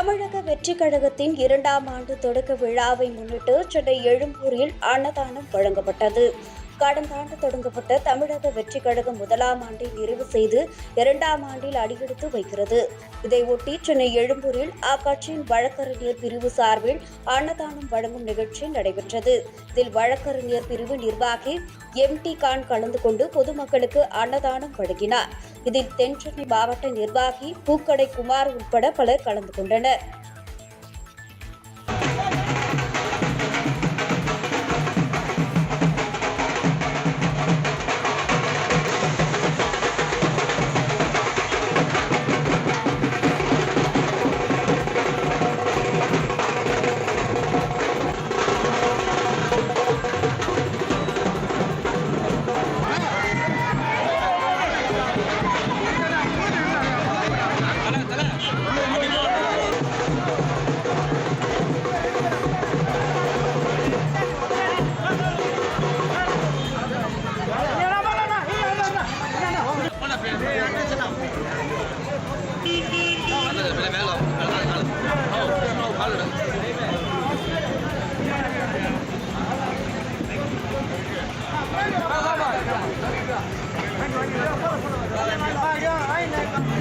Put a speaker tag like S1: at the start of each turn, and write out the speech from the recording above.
S1: தமிழக வெற்றி கழகத்தின் இரண்டாம் ஆண்டு தொடக்க விழாவை முன்னிட்டு சென்னை எழும்பூரில் அன்னதானம் வழங்கப்பட்டது. கடந்த ஆண்டு தொடங்கப்பட்ட தமிழக வெற்றி கழகம் முதலாம் ஆண்டை நிறைவு செய்து இரண்டாம் ஆண்டில் அடியெடுத்து வைக்கிறது. இதையொட்டி சென்னை எழும்பூரில் அக்கட்சியின் வழக்கறிஞர் பிரிவு சார்பில் அன்னதானம் வழங்கும் நிகழ்ச்சி நடைபெற்றது. இதில் வழக்கறிஞர் பிரிவு நிர்வாகி எம் டி கான் கலந்து கொண்டு பொதுமக்களுக்கு அன்னதானம் வழங்கினார். இதில் தென்சென்னை மாவட்ட நிர்வாகி பூக்கடை குமார் உட்பட பலர் கலந்து கொண்டனர். Level up.